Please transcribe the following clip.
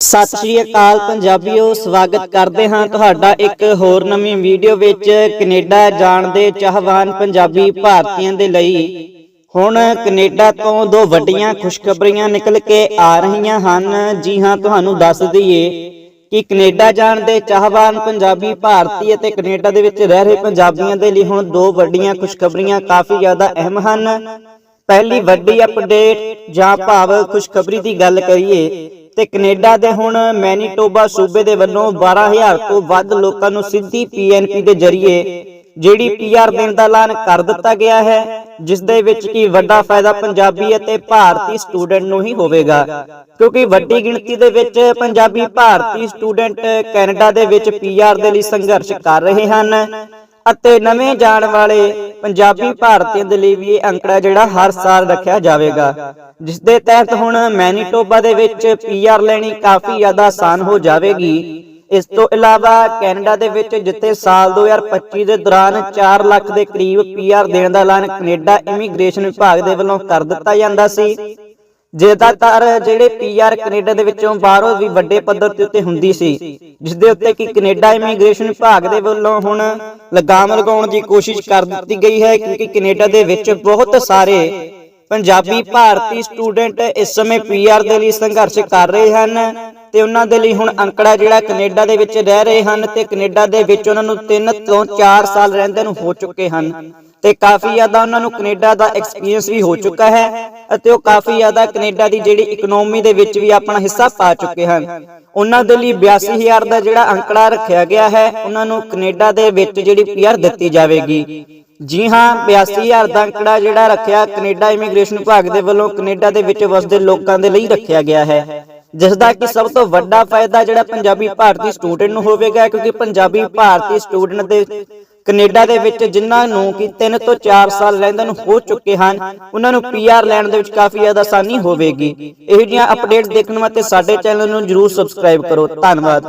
ਸਤਿ ਸ਼੍ਰੀ ਅਕਾਲ ਪੰਜਾਬੀਓ, ਸਵਾਗਤ ਕਰਦੇ ਹਾਂ ਤੁਹਾਡਾ ਇੱਕ ਹੋਰ ਨਵੀਂ ਵੀਡੀਓ ਵਿੱਚ ਕੈਨੇਡਾ ਜਾਣ ਦੇ ਚਾਹਵਾਨ ਪੰਜਾਬੀ ਭਾਰਤੀਆਂ ਦੇ ਲਈ। ਹੁਣ ਕੈਨੇਡਾ ਤੋਂ ਦੋ ਵੱਡੀਆਂ ਖੁਸ਼ਖਬਰੀਆਂ ਨਿਕਲ ਕੇ ਆ ਰਹੀਆਂ ਹਨ। ਜੀ ਹਾਂ, ਤੁਹਾਨੂੰ ਦੱਸ ਦਈਏ ਕਿ ਕੈਨੇਡਾ ਜਾਣ ਦੇ ਚਾਹਵਾਨ ਪੰਜਾਬੀ ਭਾਰਤੀ ਅਤੇ ਕੈਨੇਡਾ ਦੇ ਵਿੱਚ ਰਹਿ ਰਹੇ ਪੰਜਾਬੀਆਂ ਦੇ ਲਈ ਹੁਣ ਦੋ ਵੱਡੀਆਂ ਖੁਸ਼ਖਬਰੀਆਂ ਕਾਫੀ ਜ਼ਿਆਦਾ ਅਹਿਮ ਹਨ। ਪਹਿਲੀ ਵੱਡੀ ਅਪਡੇਟ ਜਾਂ ਭਾਵ ਖੁਸ਼ਖਬਰੀ ਦੀ ਗੱਲ ਕਰੀਏ ਤੇ ਕੈਨੇਡਾ ਦੇ ਹੁਣ ਮੈਨੀਟੋਬਾ ਸੂਬੇ ਦੇ ਵੱਲੋਂ 12000 ਤੋਂ ਵੱਧ ਲੋਕਾਂ ਨੂੰ ਸਿੱਧੀ ਪੀਐਨਪੀ ਦੇ ਜ਼ਰੀਏ ਜਿਹੜੀ ਪੀਆਰ ਦੇਣ ਦਾ ਐਲਾਨ ਕਰ ਦਿੱਤਾ ਗਿਆ ਹੈ, ਜਿਸ ਦੇ ਵਿੱਚ ਕੀ ਵੱਡਾ ਫਾਇਦਾ ਪੰਜਾਬੀ ਅਤੇ ਭਾਰਤੀ ਸਟੂਡੈਂਟ ਨੂੰ ਹੀ ਹੋਵੇਗਾ। ਕਿਉਂਕਿ ਵੱਡੀ ਗਿਣਤੀ ਦੇ ਵਿੱਚ ਪੰਜਾਬੀ ਭਾਰਤੀ ਸਟੂਡੈਂਟ ਕੈਨੇਡਾ ਦੇ ਵਿੱਚ ਪੀਆਰ ਦੇ ਲਈ ਸੰਘਰਸ਼ ਕਰ ਰਹੇ ਹਨ ਅਤੇ ਨਵੇਂ ਜਾਣ ਵਾਲੇ ਪੰਜਾਬੀ ਭਾਰਤੀਆਂ ਦੇ ਲਈ ਵੀ ਇਹ ਅੰਕੜਾ ਜਿਹੜਾ ਹਰ ਸਾਲ ਰੱਖਿਆ ਜਾਵੇਗਾ। ਜਿਸ ਦੇ ਤਹਿਤ ਹੁਣ ਮੈਨੀਟੋਬਾ ਦੇ ਵਿੱਚ ਪੀਆਰ ਲੈਣੀ ਕਾਫੀ ਜ਼ਿਆਦਾ ਆਸਾਨ ਹੋ ਜਾਵੇਗੀ। ਇਸ ਤੋਂ ਇਲਾਵਾ ਕੈਨੇਡਾ ਦੇ ਵਿੱਚ ਜਿੱਥੇ ਸਾਲ 2025 ਦੇ ਦੌਰਾਨ 4 ਲੱਖ ਦੇ ਕਰੀਬ ਪੀਆਰ ਦੇਣ ਦਾ ਐਲਾਨ ਕੈਨੇਡਾ ਇਮੀਗ੍ਰੇਸ਼ਨ ਵਿਭਾਗ ਦੇ ਵੱਲੋਂ ਕਰ ਦਿੱਤਾ ਜਾਂਦਾ ਸੀ। ਜ਼ਿਆਦਾਤਰ ਜਿਹੜੇ ਪੀਆਰ ਕੈਨੇਡਾ ਦੇ ਵਿੱਚੋਂ ਬਾਹਰੋਂ ਵੀ ਵੱਡੇ ਪੱਧਰ ਤੇ ਉੱਤੇ ਹੁੰਦੀ ਸੀ ਜਿਸ ਦੇ ਉੱਤੇ ਕਿ ਕੈਨੇਡਾ ਇਮੀਗ੍ਰੇਸ਼ਨ ਵਿਭਾਗ ਦੇ ਵੱਲੋਂ ਹੁਣ ਲਗਾਮ ਲਗਾਉਣ ਦੀ ਕੋਸ਼ਿਸ਼ ਕਰ ਦਿੱਤੀ ਗਈ ਹੈ, ਕਿਉਂਕਿ ਕੈਨੇਡਾ ਦੇ ਵਿੱਚ ਬਹੁਤ ਸਾਰੇ ਪੰਜਾਬੀ ਭਾਰਤੀ ਸਟੂਡੈਂਟ ਇਸ ਸਮੇਂ ਪੀਆਰ ਦੇ ਲਈ ਸੰਘਰਸ਼ ਕਰ ਰਹੇ ਹਨ ਤੇ ਉਹਨਾਂ ਦੇ ਲਈ ਹੁਣ ਅੰਕੜਾ ਜਿਹੜਾ ਕੈਨੇਡਾ ਦੇ ਵਿੱਚ ਰਹਿ ਰਹੇ ਹਨ ਤੇ ਕੈਨੇਡਾ ਦੇ ਵਿੱਚ ਉਹਨਾਂ ਨੂੰ 3 ਤੋਂ 4 ਸਾਲ ਰਹਿੰਦੇ ਨੂੰ ਹੋ ਚੁੱਕੇ ਹਨ ਤੇ ਕਾਫੀ ਜ਼ਿਆਦਾ ਉਹਨਾਂ ਨੂੰ ਕੈਨੇਡਾ ਦਾ ਐਕਸਪੀਰੀਅੰਸ ਵੀ ਹੋ ਚੁੱਕਾ ਹੈ। ਅਤੇ ਉਹ ਕਾਫੀ ਜ਼ਿਆਦਾ ਕੈਨੇਡਾ ਦੀ ਜਿਹੜੀ ਇਕਨੋਮੀ ਦੇ ਵਿੱਚ ਵੀ ਆਪਣਾ ਹਿੱਸਾ ਪਾ ਚੁੱਕੇ ਹਨ। ਉਹਨਾਂ ਦੇ ਲਈ 82000 ਦਾ ਜਿਹੜਾ ਅੰਕੜਾ ਰੱਖਿਆ ਗਿਆ ਹੈ, ਉਹਨਾਂ ਨੂੰ ਕੈਨੇਡਾ ਦੇ ਵਿੱਚ ਜਿਹੜੀ ਪੀਆਰ ਦਿੱਤੀ ਜਾਵੇਗੀ। ਜੀ ਹਾਂ 82000 ਦਾ ਅੰਕੜਾ ਜਿਹੜਾ ਰੱਖਿਆ ਕੈਨੇਡਾ ਇਮੀਗ੍ਰੇਸ਼ਨ ਵਿਭਾਗ ਦੇ ਵੱਲੋਂ ਕੈਨੇਡਾ ਦੇ ਵਿੱਚ ਵਸਦੇ ਲੋਕਾਂ ਦੇ ਲਈ ਰੱਖਿਆ ਗਿਆ ਹੈ। ਜਿਸ ਦਾ ਕਿ ਸਭ ਤੋਂ ਵੱਡਾ ਫਾਇਦਾ ਜਿਹੜਾ ਪੰਜਾਬੀ ਭਾਰਤੀ ਸਟੂਡੈਂਟ ਨੂੰ ਹੋਵੇਗਾ, ਕਿਉਂਕਿ ਪੰਜਾਬੀ ਭਾਰਤੀ ਸਟੂਡੈਂਟ ਦੇ ਕੈਨੇਡਾ ਦੇ ਵਿੱਚ ਜਿਨ੍ਹਾਂ ਨੂੰ ਕਿ 3 ਤੋਂ 4 ਸਾਲ ਰਹਿੰਦੇ ਹੋ ਚੁੱਕੇ ਹਨ, ਉਹਨਾਂ ਨੂੰ ਪੀਆਰ ਲੈਣ ਦੇ ਵਿੱਚ ਕਾਫੀ ਜ਼ਿਆਦਾ ਆਸਾਨੀ ਹੋਵੇਗੀ। ਇਹੋ ਜਿਹੀਆਂ ਅਪਡੇਟ ਦੇਖਣ ਵਾਸਤੇ ਸਾਡੇ ਚੈਨਲ ਨੂੰ ਜਰੂਰ ਸਬਸਕ੍ਰਾਈਬ ਕਰੋ। ਧੰਨਵਾਦ।